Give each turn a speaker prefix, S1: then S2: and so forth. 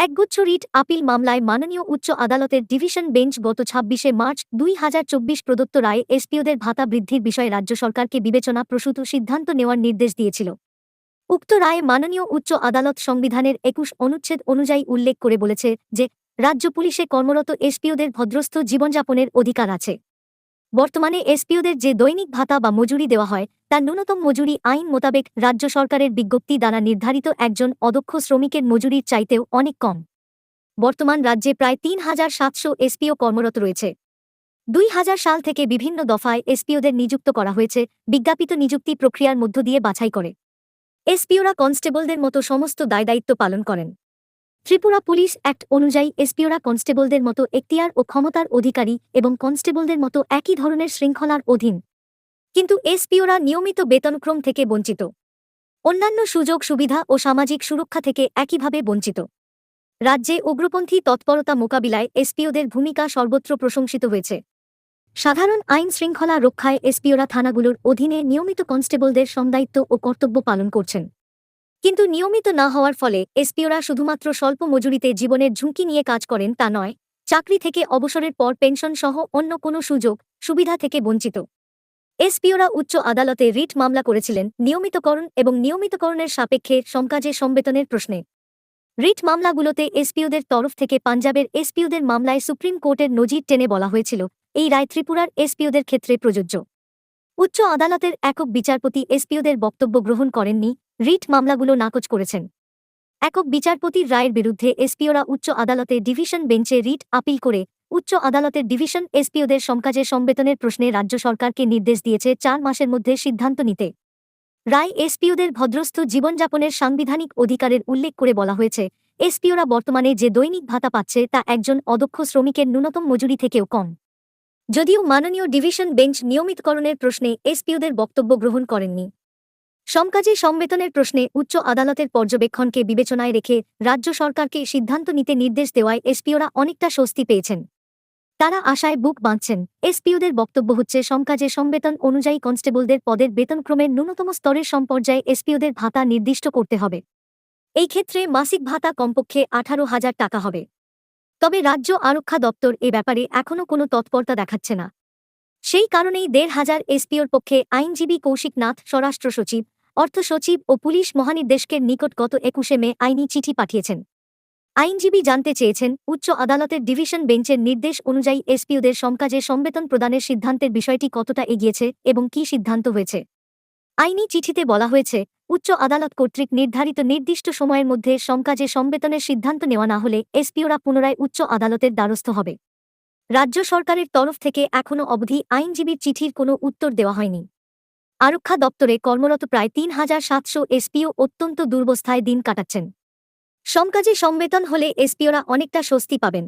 S1: একগুচ্ছ writ appeal মামলায় মাননীয় উচ্চ আদালতের ডিভিশন বেঞ্চ গত ছাব্বিশে মার্চ দুই হাজার চব্বিশ প্রদত্ত রায়ে এসপিওদের ভাতা বৃদ্ধির বিষয়ে রাজ্য সরকারকে বিবেচনা প্রসূত সিদ্ধান্ত নেওয়ার নির্দেশ দিয়েছিল। উক্ত রায়ে মাননীয় উচ্চ আদালত সংবিধানের একুশ অনুচ্ছেদ অনুযায়ী উল্লেখ করে বলেছে যে, রাজ্য পুলিশে কর্মরত এসপিওদের ভদ্রস্থ জীবনযাপনের অধিকার আছে। বর্তমানে এসপিওদের যে দৈনিক ভাতা বা মজুরি দেওয়া হয়, তার ন্যূনতম মজুরি আইন মোতাবেক রাজ্য সরকারের বিজ্ঞপ্তি দ্বারা নির্ধারিত একজন অদক্ষ শ্রমিকের মজুরির চাইতেও অনেক কম। বর্তমান রাজ্যে প্রায় তিন হাজার সাতশো এসপিও কর্মরত রয়েছে। দুই হাজার সাল থেকে বিভিন্ন দফায় এসপিওদের নিযুক্ত করা হয়েছে, বিজ্ঞাপিত নিযুক্তি প্রক্রিয়ার মধ্য দিয়ে বাছাই করে। এসপিওরা কনস্টেবলদের মতো সমস্ত দায়দায়িত্ব পালন করেন। ত্রিপুরা পুলিশ অ্যাক্ট অনুযায়ী এসপিওরা কনস্টেবলদের মতো এখতিয়ার ও ক্ষমতার অধিকারী এবং কনস্টেবলদের মতো একই ধরনের শৃঙ্খলার অধীন। কিন্তু এসপিওরা নিয়মিত বেতনক্রম থেকে বঞ্চিত। অন্যান্য সুযোগ, সুবিধা ও সামাজিক সুরক্ষা থেকে একইভাবে বঞ্চিত। রাজ্যে উগ্রপন্থী তৎপরতা মোকাবিলায় এসপিওদের ভূমিকা সর্বত্র প্রশংসিত হয়েছে। সাধারণ আইন শৃঙ্খলা রক্ষায় এসপিওরা থানাগুলোর অধীনে নিয়মিত কনস্টেবলদের সংদায়িত্ব ও কর্তব্য পালন করছেন। কিন্তু নিয়মিত না হওয়ার ফলে এসপিওরা শুধুমাত্র স্বল্প মজুরিতে জীবনের ঝুঁকি নিয়ে কাজ করেন তা নয়, চাকরি থেকে অবসরের পর পেনশন সহ অন্য কোনো সুযোগ, সুবিধা থেকে বঞ্চিত। এসপিওরা উচ্চ আদালতে রিট মামলা করেছিলেন নিয়মিতকরণ এবং নিয়মিতকরণের সাপেক্ষে সমকাজে সমবেতনের প্রশ্নে। রিট মামলাগুলোতে এসপিওদের তরফ থেকে পাঞ্জাবের এসপিওদের মামলায় সুপ্রিম কোর্টের নজির টেনে বলা হয়েছিল, এই রায় ত্রিপুরার এসপিওদের ক্ষেত্রে প্রযোজ্য। উচ্চ আদালতের একক বিচারপতি এসপিওদের বক্তব্য গ্রহণ করেননি, রিট মামলাগুলো নাকচ করেছেন। একক বিচারপতির রায়ের বিরুদ্ধে এসপিওরা উচ্চ আদালতে ডিভিশন বেঞ্চে রিট আপিল করে উচ্চ আদালতের ডিভিশন এসপিওদের সমকাজে সম্বেতনের প্রশ্নে রাজ্য সরকারকে নির্দেশ দিয়েছে চার মাসের মধ্যে সিদ্ধান্ত নিতে। রায় এসপিওদের ভদ্রস্থ জীবনযাপনের সাংবিধানিক অধিকারের উল্লেখ করে বলা হয়েছে, এসপিওরা বর্তমানে যে দৈনিক ভাতা পাচ্ছে তা একজন অদক্ষ শ্রমিকের ন্যূনতম মজুরি থেকেও কম। যদিও মাননীয় ডিভিশন বেঞ্চ নিয়মিতকরণের প্রশ্নে এসপিওদের বক্তব্য গ্রহণ করেননি। সমকাজে সমবেতনের প্রশ্নে উচ্চ আদালতের পর্যবেক্ষণকে বিবেচনায় রেখে রাজ্য সরকারকে সিদ্ধান্ত নিতে নির্দেশ দেওয়ায় এসপিওরা অনেকটা স্বস্তি পেয়েছেন। তারা আশায় বুক বাঁধছেন, এসপিওদের বক্তব্য হচ্ছে সমকাজে সম্বেতন অনুযায়ী কনস্টেবলদের পদের বেতনক্রমের ন্যূনতম স্তরের সম্পর্যায়ে এসপিওদের ভাতা নির্দিষ্ট করতে হবে। এই ক্ষেত্রে মাসিক ভাতা কমপক্ষে আঠারো হাজার টাকা হবে। তবে রাজ্য আরক্ষা দপ্তর এ ব্যাপারে এখনও কোনো তৎপরতা দেখাচ্ছে না। সেই কারণেই দেড় হাজার এসপিওর পক্ষে আইনজীবী কৌশিক নাথ, স্বরাষ্ট্র সচিব, অর্থ সচিব ও পুলিশ মহানির্দেশকের নিকট গত একুশে মে আইনি চিঠি পাঠিয়েছেন। আইনজীবী জানতে চেয়েছেন, উচ্চ আদালতের ডিভিশন বেঞ্চের নির্দেশ অনুযায়ী এসপিওদের সমকাজে সম্বেতন প্রদানের সিদ্ধান্তের বিষয়টি কতটা এগিয়েছে এবং কী সিদ্ধান্ত হয়েছে। আইনি চিঠিতে বলা হয়েছে, উচ্চ আদালত কর্তৃক নির্ধারিত নির্দিষ্ট সময়ের মধ্যে সমকাজে সম্বেতনের সিদ্ধান্ত নেওয়া না হলে এসপিওরা পুনরায় উচ্চ আদালতের দ্বারস্থ হবে। রাজ্য সরকারের তরফ থেকে এখনও অবধি আইনজীবীর চিঠির কোনো উত্তর দেওয়া হয়নি। আরক্ষা দপ্তরে কর্মরত প্রায় তিন হাজার সাতশো এসপিও অত্যন্ত দুর্বস্থায় দিন কাটাচ্ছেন। সমকাজে সম্বেতন হলে এসপিওরা অনেকটা স্বস্তি পাবেন।